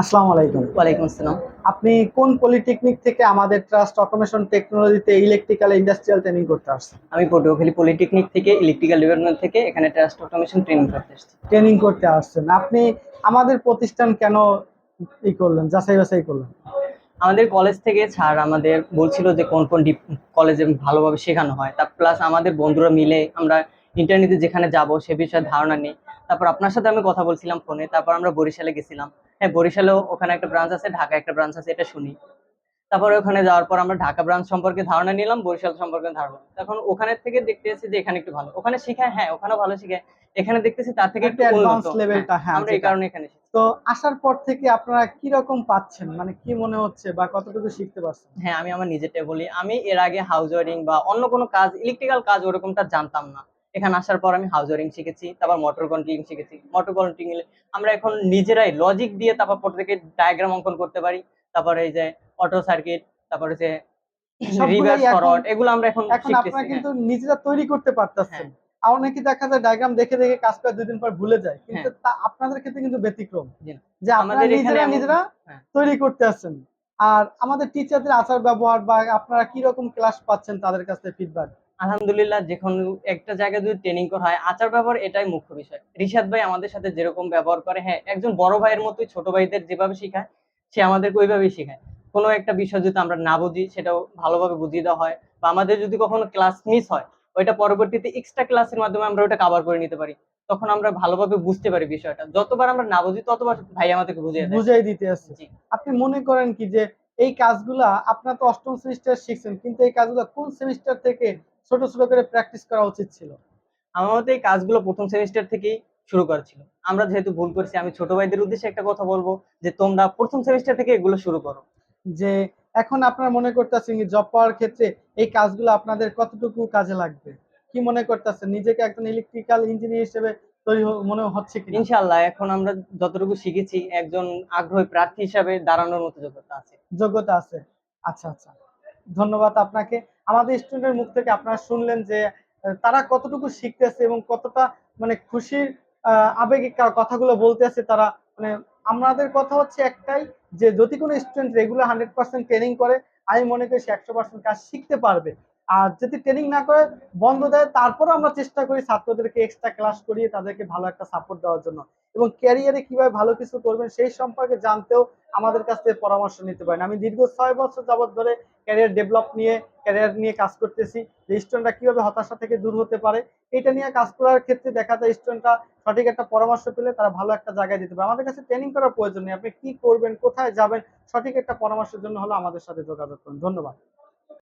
আসসালামু আলাইকুম। ওয়ালাইকুম আসসালাম। আপনি কোন পলিটেকনিক থেকে আমাদের ট্রাস্ট অটোমেশন টেকনোলজিতে ইলেকট্রিক্যাল ইন্ডাস্ট্রিয়াল ট্রেনিং করতে আসছেন? আমি পটুয়াখালী পলিটেকনিক থেকে ইলেকট্রিক্যাল ডিপার্টমেন্ট থেকে এখানে ট্রাস্ট অটোমেশন ট্রেনিং করতে এসেছি ট্রেনিং করতে আসছেন। আপনি আমাদের প্রতিষ্ঠান কেন ই করলেন যাচাই বাছাই করলেন? আমাদের কলেজ থেকে স্যার আমাদের বলছিল যে কোন কোন কলেজে ভালোভাবে শেখানো হয়। তা প্লাস আমাদের বন্ধুরা মিলে আমরা ইন্টারনেটে যেখানে যাব সে বিষয়ে ধারণা নেই। তারপর আপনার সাথে আমি কথা বলছিলাম ফোনে তারপর আমরা বরিশালে গেছিলাম। হ্যাঁ বরিশালেও ওখানে একটা ব্রাঞ্চ আছে ঢাকা একটা ব্রাঞ্চ আছে এটা শুনি। তারপরে ওখানে যাওয়ার পর আমরা ঢাকা ব্রাঞ্চ সম্পর্কে ধারণা নিলাম বরিশাল সম্পর্কে ধারণা। এখন ওখানে থেকে দেখতে এসেছি যে এখানে একটু ভালো। ওখানে শিখায় হ্যাঁ ওখানেও ভালো শিখায়। এখানে দেখতেছি তার থেকে একটু অ্যাডভান্স লেভেলটা হ্যাঁ, আমরা এই কারণে এখানে তো আসার পর থেকে আপনারা কি রকম পাচ্ছেন? মানে কি মনে হচ্ছে বা কতটুকু শিখতে পারছেন? হ্যাঁ আমি আমার নিজেরটা বলি। আমি এর আগে হাউস ওয়ারিং বা অন্য কোনো কাজ ইলেকট্রিক্যাল কাজ ওরকমটা জানতাম না। এখানে আসার পর আমি হাউস ওয়ারিং শিখেছি তারপর মোটর কন্ট্রোলিং শিখেছি। মোটর কন্ট্রোলিং আমরা এখন নিজেরাই লজিক দিয়ে তারপর পর থেকে ডায়াগ্রাম অঙ্কন করতে পারি। তারপরে এই যে অটো সার্কিট তারপরে যে রিভার্স ফরওয়ার্ড এগুলো আমরা এখন এখন আপনারা হ্যাঁ। কিন্তু নিজেরা তৈরি করতে পারতেছেন। আর অনেকে দেখা যায় ডায়াগ্রাম দেখে দেখে কাজ করে দুই দিন পর ভুলে যায়। কিন্তু তা- আপনাদের ক্ষেত্রে কিন্তু ব্যতিক্রম। হ্যাঁ। যে আপনারা আমাদের এখানে নিজেরা নিজেরা হ্যাঁ। তৈরি করতে আছেন। আর আমাদের টিচারদের আচার ব্যবহার বা আপনারা কি রকম ক্লাস পাচ্ছেন তাদের কাছ থেকে ফিডব্যাক আলহামদুলিল্লাহ যখন একটা জায়গায় যদি ট্রেনিং করা হয় আচার ব্যবহার এটাই মুখ্য বিষয়। রিশাদ ভাই আমাদের সাথে যেরকম ব্যবহার করে হ্যাঁ একজন বড় ভাইয়ের মতোই ছোট ভাইদের যেভাবে শেখায় সে আমাদেরকে ওইভাবেই শেখায়। কোনো একটা বিষয় যদি আমরা না বুঝি সেটাও ভালোভাবে বুঝিয়ে দেওয়া হয় বা আমাদের যদি কখনো ক্লাস মিস হয় ওইটা পরবর্তীতে এক্সট্রা ক্লাসের মাধ্যমে আমরা ওটা কভার করে নিতে পারি। তখন আমরা ভালোভাবে বুঝতে পারি বিষয়টা। যতবার আমরা না বুঝি ততবার ভাই আমাদেরকে বুঝিয়ে বুঝাই দিতে জি। আপনি মনে করেন কি যে এই কাজগুলা আপনার তো অষ্টম সেমিস্টার শিখছেন কিন্তু এই কাজগুলো কোন সেমিস্টার থেকে ছোট ছোট করে প্র্যাকটিস করা উচিত ছিল? আমার মতে এই কাজগুলো প্রথম সেমিস্টার থেকেই শুরু করা ছিল। আমরা যেহেতু ভুল করছি আমি ছোট ভাইদের উদ্দেশ্যে একটা কথা বলব যে তোমরা প্রথম সেমিস্টার থেকে এগুলো শুরু করো। যে এখন আপনার মনে করতেছেন জব পাওয়ার ক্ষেত্রে এই কাজগুলো আপনাদের কতটুকু কাজে লাগবে? কি মনে করতেছেন? নিজেকে একজন ইলেকট্রিক্যাল ইঞ্জিনিয়ার হিসেবে তৈরি মনে হচ্ছে কি ইনশাআল্লাহ এখন আমরা যতটুকু শিখেছি একজন আগ্রহী প্রার্থী হিসাবে দাঁড়ানোর মতো যোগ্যতা আছে। যোগ্যতা আছে। আচ্ছা আচ্ছা। ধন্যবাদ আপনাকে। আমাদের স্টুডেন্টের মুখ থেকে আপনারা শুনলেন যে তারা কতটুকু শিখতেছে এবং কতটা মানে খুশির আবেগিক কথাগুলো বলতেছে তারা। মানে আমাদের কথা হচ্ছে একটাই যে যদি কোনো student regular hundred percent training করে আমি মনে করি সে একশো পার্সেন্ট কাজ শিখতে পারবে। আর যদি ট্রেনিং না করে বন্ধ দেয়, তারপরও আমরা চেষ্টা করি ছাত্রদেরকে এক্সট্রা ক্লাস করিয়ে তাদেরকে ভালো একটা সাপোর্ট দেওয়ার জন্য। এবং ক্যারিয়ারে কীভাবে ভালো কিছু করবেন সেই সম্পর্কে জানতেও আমাদের কাছ থেকে পরামর্শ নিতে পারেন। আমি দীর্ঘ ছয় বছর যাবৎ ধরে ক্যারিয়ার ডেভেলপ নিয়ে ক্যারিয়ার নিয়ে কাজ করতেছি। যে স্টুডেন্টরা কীভাবে হতাশা থেকে দূর হতে পারে, এটা নিয়ে কাজ করার ক্ষেত্রে দেখা যায় স্টুডেন্টরা সঠিক একটা পরামর্শ পেলে তারা ভালো একটা জায়গায় দিতে পারে। আমাদের কাছে ট্রেনিং করার প্রয়োজন নেই। আপনি কি করবেন, কোথায় যাবেন, সঠিক একটা পরামর্শের জন্য হলো আমাদের সাথে যোগাযোগ করুন। ধন্যবাদ।